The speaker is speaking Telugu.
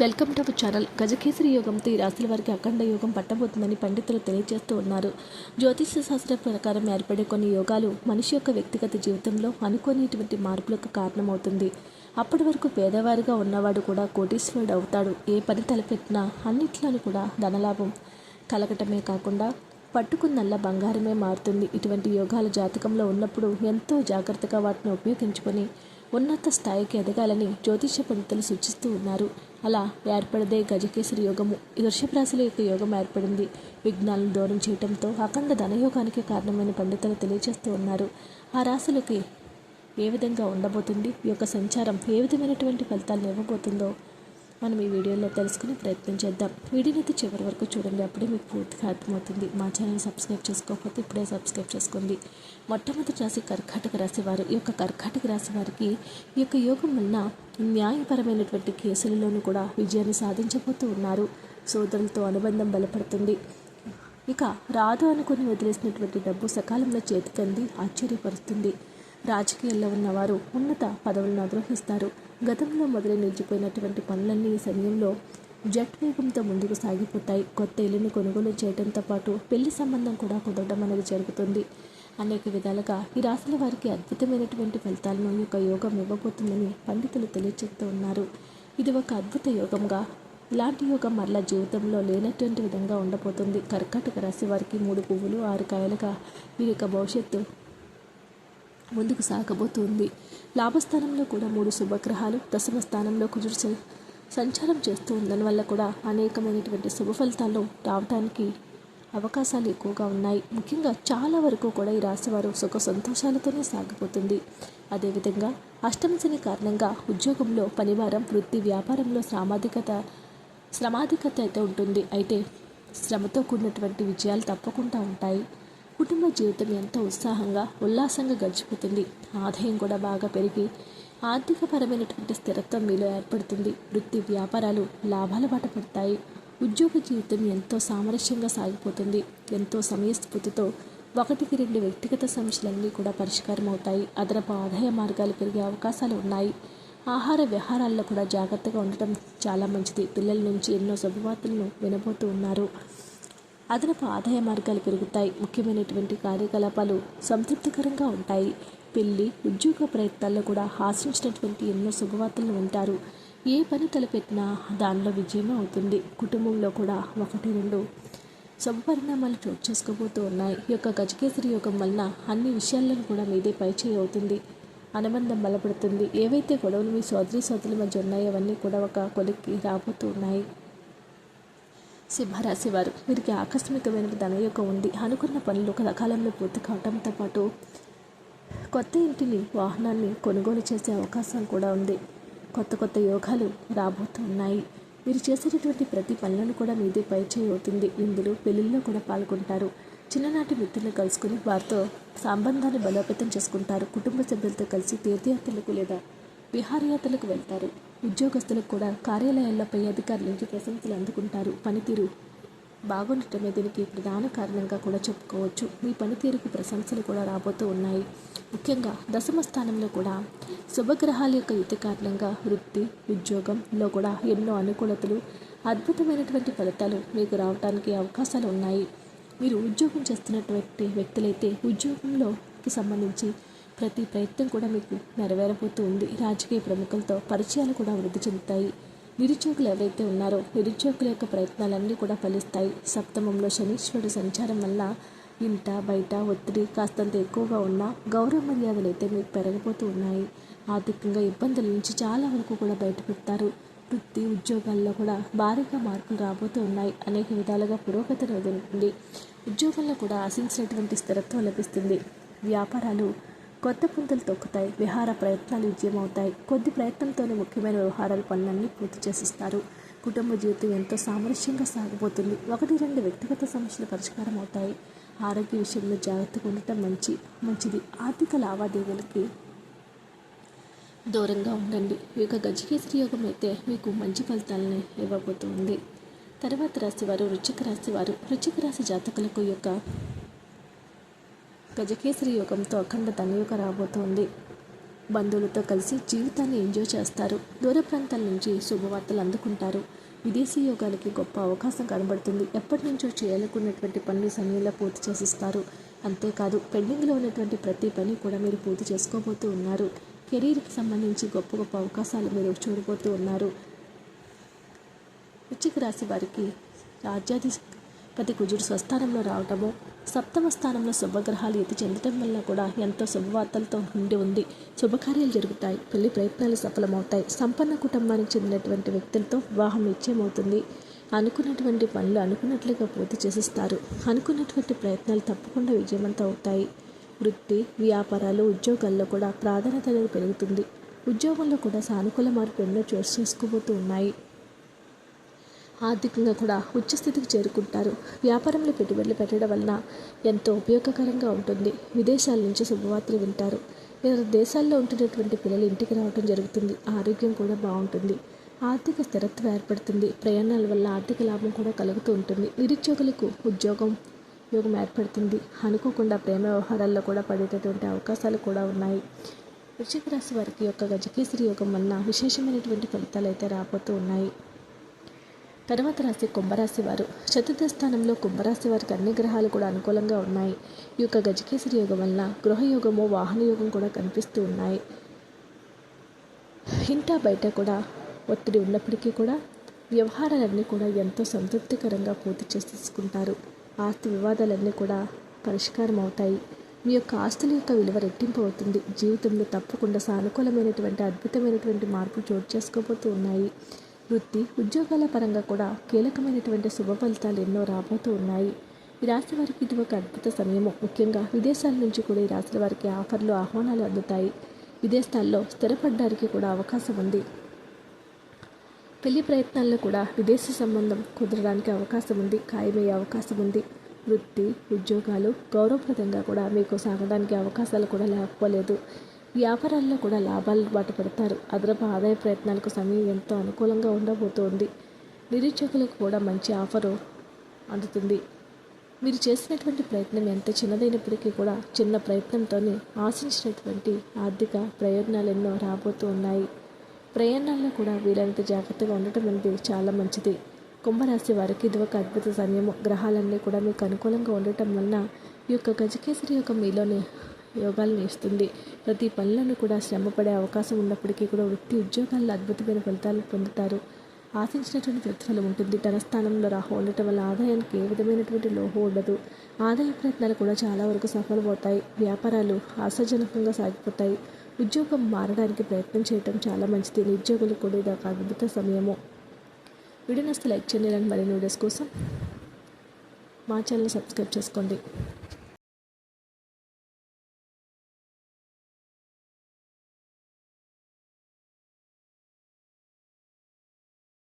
Welcome to our channel. గజకేసరి యోగంతో ఈ రాశుల వారికి అఖండ యోగం పట్టబోతుందని పండితులు తెలియజేస్తూ ఉన్నారు. జ్యోతిష శాస్త్ర ప్రకారం ఏర్పడే కొన్ని యోగాలు మనిషి యొక్క వ్యక్తిగత జీవితంలో అనుకోనిటువంటి మార్పులకు కారణమవుతుంది. అప్పటి వరకు పేదవారిగా ఉన్నవాడు కూడా కోటీశ్వరుడు అవుతాడు. ఏ పని తలపెట్టినా అన్నిట్లోనూ కూడా ధనలాభం కలగటమే కాకుండా పట్టుకున్నల్లా బంగారమే మారుతుంది. ఇటువంటి యోగాలు జాతకంలో ఉన్నప్పుడు ఎంతో జాగ్రత్తగా వాటిని ఉపయోగించుకొని ఉన్నత స్థాయికి ఎదగాలని జ్యోతిష పండితులు సూచిస్తూ ఉన్నారు. అలా ఏర్పడదే గజకేసరి యోగము. ఈ వృషభ రాశుల యొక్క యోగం ఏర్పడింది. విఘ్నాలను దూరం చేయడంతో అఖండ ధనయోగానికి కారణమైన పండితులు తెలియజేస్తూ ఉన్నారు. ఆ రాశులకి ఏ విధంగా ఉండబోతుంది? ఈ యొక్క సంచారం ఏ విధమైనటువంటి ఫలితాలను ఇవ్వబోతుందో మనం ఈ వీడియోలో తెలుసుకునే ప్రయత్నం చేద్దాం. వీడియోని అయితే చివరి వరకు చూడండి. అప్పుడే మీకు పూర్తిగా అర్థమవుతుంది. మా ఛానల్ సబ్స్క్రైబ్ చేసుకోకపోతే ఇప్పుడే సబ్స్క్రైబ్ చేసుకోండి. మొట్టమొదటి రాశి కర్కాటక రాశి వారు. ఈ యొక్క కర్కాటక రాశి వారికి ఈ యొక్క యోగం వలన న్యాయపరమైనటువంటి కేసులలోనూ కూడా విజయాన్ని సాధించబోతూ ఉన్నారు. సోదరులతో అనుబంధం బలపడుతుంది. ఇక రాదు అనుకుని వదిలేసినటువంటి డబ్బు సకాలంలో చేతికంది ఆశ్చర్యపరుస్తుంది. రాజకీయాల్లో ఉన్నవారు ఉన్నత పదవులను అధిరోహిస్తారు. గతంలో మొదలై నిలిచిపోయినటువంటి పనులన్నీ ఈ సమయంలో జట్ వేగంతో ముందుకు సాగిపోతాయి. కొత్త ఇల్లుని కొనుగోలు చేయడంతో పాటు పెళ్ళి సంబంధం కూడా కుదరడం అనేది జరుగుతుంది. అనేక విధాలుగా ఈ రాశుల వారికి అద్భుతమైనటువంటి ఫలితాలను ఈ యొక్క యోగం ఇవ్వబోతుందని పండితులు తెలియజేస్తూ ఉన్నారు. ఇది ఒక అద్భుత యోగంగా ఇలాంటి యోగం మరలా జీవితంలో లేనటువంటి విధంగా ఉండబోతుంది. కర్కాటక రాశి వారికి మూడు పువ్వులు ఆరు కాయలుగా వీరి యొక్క భవిష్యత్తు ముందుకు సాగబోతోంది. లాభస్థానంలో కూడా మూడు శుభగ్రహాలు దశమ స్థానంలో కుజుడు సంచారం చేస్తూ ఉండడం వల్ల కూడా అనేకమైనటువంటి శుభ ఫలితాలు రావడానికి అవకాశాలు ఎక్కువగా ఉన్నాయి. ముఖ్యంగా చాలా వరకు కూడా ఈ రాశివారు సుఖ సంతోషాలతోనే సాగిపోతుంది అదేవిధంగా అష్టమశని కారణంగా ఉద్యోగంలో పనివారం వృత్తి వ్యాపారంలో శ్రామాధికత శ్రమాధికత అయితే ఉంటుంది. అయితే శ్రమతో కూడినటువంటి విజయాలు తప్పకుండా ఉంటాయి. కుటుంబ జీవితం ఎంతో ఉత్సాహంగా ఉల్లాసంగా గడిచిపోతుంది. ఆదాయం కూడా బాగా పెరిగి ఆర్థికపరమైనటువంటి స్థిరత్వం మీలో ఏర్పడుతుంది. వృత్తి వ్యాపారాలు లాభాల బాట పడతాయి. ఉద్యోగ జీవితం ఎంతో సామరస్యంగా సాగిపోతుంది. ఎంతో సమయస్ఫూర్తితో ఒకటికి రెండు వ్యక్తిగత సమస్యలన్నీ కూడా పరిష్కారం అవుతాయి. అదనపు ఆదాయ మార్గాలు పెరిగే అవకాశాలు ఉన్నాయి. ఆహార విహారాల్లో కూడా జాగ్రత్తగా ఉండటం చాలా మంచిది. పిల్లల నుంచి ఎన్నో శుభవార్తలను వినబోతూ ఉన్నారు. అదనపు ఆదాయ మార్గాలు పెరుగుతాయి. ముఖ్యమైనటువంటి కార్యకలాపాలు సంతృప్తికరంగా ఉంటాయి. పెళ్ళి ఉద్యోగ ప్రయత్నాల్లో కూడా ఆశించినటువంటి ఎన్నో శుభవార్తలు ఉంటారు ఏ పని తలపెట్టినా దానిలో విజయమే అవుతుంది. కుటుంబంలో కూడా ఒకటి రెండు శుభ పరిణామాలు చోటు చేసుకోబోతూ ఉన్నాయి. ఈ యొక్క గజకేసరి యోగం వలన అన్ని విషయాలను కూడా మీదే పైచేయి అవుతుంది. అనుబంధం బలపడుతుంది. ఏవైతే గొడవలు మీ సోదరి సోదరుల మధ్య ఉన్నాయో అవన్నీ కూడా ఒక కొలిక్కి రాబోతూ ఉన్నాయి. సింహరాశి వారు వీరికి ఆకస్మికమైన ధనయోగం ఉంది. అనుకున్న పనులు కలకాలంలో పూర్తి కావడంతో పాటు కొత్త ఇంటిని వాహనాన్ని కొనుగోలు చేసే అవకాశం కూడా ఉంది. కొత్త కొత్త యోగాలు రాబోతున్నాయి. మీరు చేసేటటువంటి ప్రతి పనులను కూడా మీదే పరిచయం అవుతుంది. ఇందులో పెళ్ళిల్లో కూడా పాల్గొంటారు. చిన్ననాటి మిత్రులను కలుసుకుని వారితో సంబంధాన్ని బలోపేతం చేసుకుంటారు. కుటుంబ సభ్యులతో కలిసి తీర్థయాత్రలకు లేదా విహారయాత్రలకు వెళ్తారు. ఉద్యోగస్తులకు కూడా కార్యాలయాల్లో పై అధికారుల నుంచి ప్రశంసలు అందుకుంటారు. పనితీరు బాగుండటమే దీనికి ప్రధాన కారణంగా కూడా చెప్పుకోవచ్చు. మీ పనితీరుకు ప్రశంసలు కూడా రాబోతూ ఉన్నాయి. ముఖ్యంగా దశమ స్థానంలో కూడా శుభగ్రహాల యొక్క యుద్ధ కారణంగా వృత్తి ఉద్యోగంలో కూడా ఎన్నో అనుకూలతలు అద్భుతమైనటువంటి ఫలితాలు మీకు రావడానికి అవకాశాలు ఉన్నాయి. మీరు ఉద్యోగం చేస్తున్నటువంటి వ్యక్తులైతే ఉద్యోగంలోకి సంబంధించి ప్రతి ప్రయత్నం కూడా మీకు నెరవేరబోతూ ఉంది. రాజకీయ ప్రముఖులతో పరిచయాలు కూడా వృద్ధి చెందుతాయి. నిరుద్యోగులు ఎవరైతే ఉన్నారో నిరుద్యోగుల యొక్క ప్రయత్నాలన్నీ కూడా ఫలిస్తాయి. సప్తమంలో శనీశ్వరుడు సంచారం వల్ల ఇంట బయట ఒత్తిడి కాస్తంత ఎక్కువగా ఉన్నా గౌరవ మర్యాదలు అయితే మీకు పెరగబోతూ ఉన్నాయి. ఆర్థికంగా ఇబ్బందుల నుంచి చాలా వరకు కూడా బయటపెడతారు. వృత్తి ఉద్యోగాల్లో కూడా భారీగా మార్పులు రాబోతూ ఉన్నాయి. అనేక విధాలుగా పురోగతి ఉంటుంది ఉద్యోగంలో కూడా ఆశించినటువంటి స్థిరత్వం లభిస్తుంది. వ్యాపారాలు కొత్త పుంతలు తొక్కుతాయి విహార ప్రయత్నాలు విజయమవుతాయి. కొద్ది ప్రయత్నంతోనే ముఖ్యమైన వ్యవహారాల పనులన్నీ పూర్తి చేసిస్తారు. కుటుంబ జీవితం ఎంతో సామరస్యంగా సాగబోతుంది ఒకటి రెండు వ్యక్తిగత సమస్యలు పరిష్కారం అవుతాయి ఆరోగ్య విషయంలో జాగ్రత్తగా ఉండటం మంచి మంచిది. ఆర్థిక లావాదేవీలకి దూరంగా ఉండండి. ఈ యొక్క గజకేసరి యోగం అయితే మీకు మంచి ఫలితాలని ఇవ్వబోతుంది. తర్వాత రాశి వారు వృచ్చిక రాశి వారు. వృచ్చిక రాశి జాతకులకు యొక్క గజకేసరి యోగంతో అఖండ ధనయోగ రాబోతోంది. బంధువులతో కలిసి జీవితాన్ని ఎంజాయ్ చేస్తారు. దూర ప్రాంతాల నుంచి శుభవార్తలు అందుకుంటారు. విదేశీ యోగాలకి గొప్ప అవకాశం కనబడుతుంది. ఎప్పటి నుంచో చేయాలనుకున్నటువంటి పనులు సమయంలో పూర్తి చేసిస్తారు. అంతేకాదు పెండింగ్లో ఉన్నటువంటి ప్రతి పని కూడా మీరు పూర్తి చేసుకోబోతూ ఉన్నారు. కెరీర్కి సంబంధించి గొప్ప గొప్ప అవకాశాలు మీరు చూడబోతూ ఉన్నారు. వృచ్చిక రాశి వారికి రాజ్యాధి ప్రతి కుజుడు స్వస్థానంలో రావటము సప్తమ స్థానంలో శుభగ్రహాలు ఎత్తి చెందటం వల్ల కూడా ఎంతో శుభవార్తలతో ఉండి ఉంది. శుభకార్యాలు జరుగుతాయి. పెళ్ళి ప్రయత్నాలు సఫలమవుతాయి. సంపన్న కుటుంబానికి చెందినటువంటి వ్యక్తులతో వివాహం నిశ్చయమవుతుంది. అనుకున్నటువంటి పనులు అనుకున్నట్లుగా పూర్తి చేసిస్తారు. అనుకున్నటువంటి ప్రయత్నాలు తప్పకుండా విజయవంతం అవుతాయి. వృత్తి వ్యాపారాలు ఉద్యోగాల్లో కూడా ప్రాధాన్యత పెరుగుతుంది. ఉద్యోగంలో కూడా సానుకూల మార్పు ఎన్నో చోటు చేసుకోబోతూ ఉన్నాయి. ఆర్థికంగా కూడా ఉచ్చస్థితికి చేరుకుంటారు. వ్యాపారంలో పెట్టుబడులు పెట్టడం వలన ఎంతో ఉపయోగకరంగా ఉంటుంది. విదేశాల నుంచి శుభవార్తలు వింటారు. ఇతర దేశాల్లో ఉంటున్నటువంటి పిల్లలు ఇంటికి రావడం జరుగుతుంది. ఆరోగ్యం కూడా బాగుంటుంది. ఆర్థిక స్థిరత్వం ఏర్పడుతుంది. ప్రయాణాల వల్ల ఆర్థిక లాభం కూడా కలుగుతూ ఉంటుంది. నిరుద్యోగులకు ఉద్యోగం యోగం ఏర్పడుతుంది. అనుకోకుండా ప్రేమ వ్యవహారాల్లో కూడా పడేటటువంటి అవకాశాలు కూడా ఉన్నాయి. వృశ్చిక రాశి వారికి యొక్క గజకేసరి యోగం వలన విశేషమైనటువంటి ఫలితాలు అయితే రాబోతూ ఉన్నాయి. తర్వాత రాశి కుంభరాశి వారు చతుర్థ స్థానంలో కుంభరాశి వారికి అన్ని గ్రహాలు కూడా అనుకూలంగా ఉన్నాయి. ఈ యొక్క గజకేసరి యోగం వల్ల గృహయోగము వాహన యోగం కూడా కనిపిస్తూ ఉన్నాయి. ఇంటా బయట కూడా ఒత్తిడి ఉన్నప్పటికీ కూడా వ్యవహారాలన్నీ కూడా ఎంతో సంతృప్తికరంగా పూర్తి చేసేసుకుంటారు ఆస్తి వివాదాలన్నీ కూడా పరిష్కారం అవుతాయి. మీ యొక్క ఆస్తుల యొక్క విలువ రెట్టింపు అవుతుంది. జీవితంలో తప్పకుండా సానుకూలమైనటువంటి అద్భుతమైనటువంటి మార్పులు చోటు చేసుకోబోతూ ఉన్నాయి. వృత్తి ఉద్యోగాల పరంగా కూడా కీలకమైనటువంటి శుభ ఫలితాలు ఎన్నో రాబోతూ ఉన్నాయి. ఈ రాశి వారికి ఇది ఒక అద్భుత సమయము. ముఖ్యంగా విదేశాల నుంచి కూడా ఈ రాశి వారికి ఆఫర్లు ఆహ్వానాలు అందుతాయి. విదేశాల్లో స్థిరపడడానికి కూడా అవకాశం ఉంది. పెళ్ళి ప్రయత్నాల్లో కూడా విదేశీ సంబంధం కుదరడానికి అవకాశం ఉంది. ఖాయమయ్యే అవకాశం ఉంది. వృత్తి ఉద్యోగాలు గౌరవప్రదంగా కూడా మీకు సాగడానికి అవకాశాలు కూడా లేకపోలేదు. వ్యాపారాల్లో కూడా లాభాలు బాట పెడతారు. అదనపు ఆదాయ ప్రయత్నాలకు సమయం ఎంతో అనుకూలంగా ఉండబోతోంది. నిరుద్యోగులకు కూడా మంచి ఆఫరు అందుతుంది. మీరు చేసినటువంటి ప్రయత్నం ఎంత చిన్నదైనప్పటికీ కూడా చిన్న ప్రయత్నంతోనే ఆశించినటువంటి ఆర్థిక ప్రయోజనాలు ఎన్నో రాబోతూ ఉన్నాయి ప్రయాణాల్లో కూడా వీలైనంత జాగ్రత్తగా ఉండటం అనేది చాలా మంచిది. కుంభరాశి వారికి ఇది ఒక అద్భుత సమయము. గ్రహాలన్నీ కూడా మీకు అనుకూలంగా ఉండటం వలన ఈ యొక్క గజకేసరి యొక్క మీలోని యోగాలను ఇస్తుంది ప్రతి పనులను కూడా శ్రమపడే అవకాశం ఉన్నప్పటికీ కూడా వృత్తి ఉద్యోగాల్లో అద్భుతమైన ఫలితాలు పొందుతారు. ఆశించినటువంటి ప్రతిఫలం ఉంటుంది. తన స్థానంలో రాహు ఉండటం వల్ల ఆదాయానికి ఏ విధమైనటువంటి లోహం ఉండదు. ఆదాయ ప్రయత్నాలు కూడా చాలా వరకు సఫలమవుతాయి. వ్యాపారాలు ఆశాజనకంగా సాగిపోతాయి. ఉద్యోగం మారడానికి ప్రయత్నం చేయటం చాలా మంచిది. నిరుద్యోగులు కూడా ఇది ఒక అద్భుత సమయము. వీడియో నస్తే లైక్ చేయండి. ఇలాంటి మరిన్ని వీడియోస్ కోసం మా ఛానల్ సబ్స్క్రైబ్ చేసుకోండి.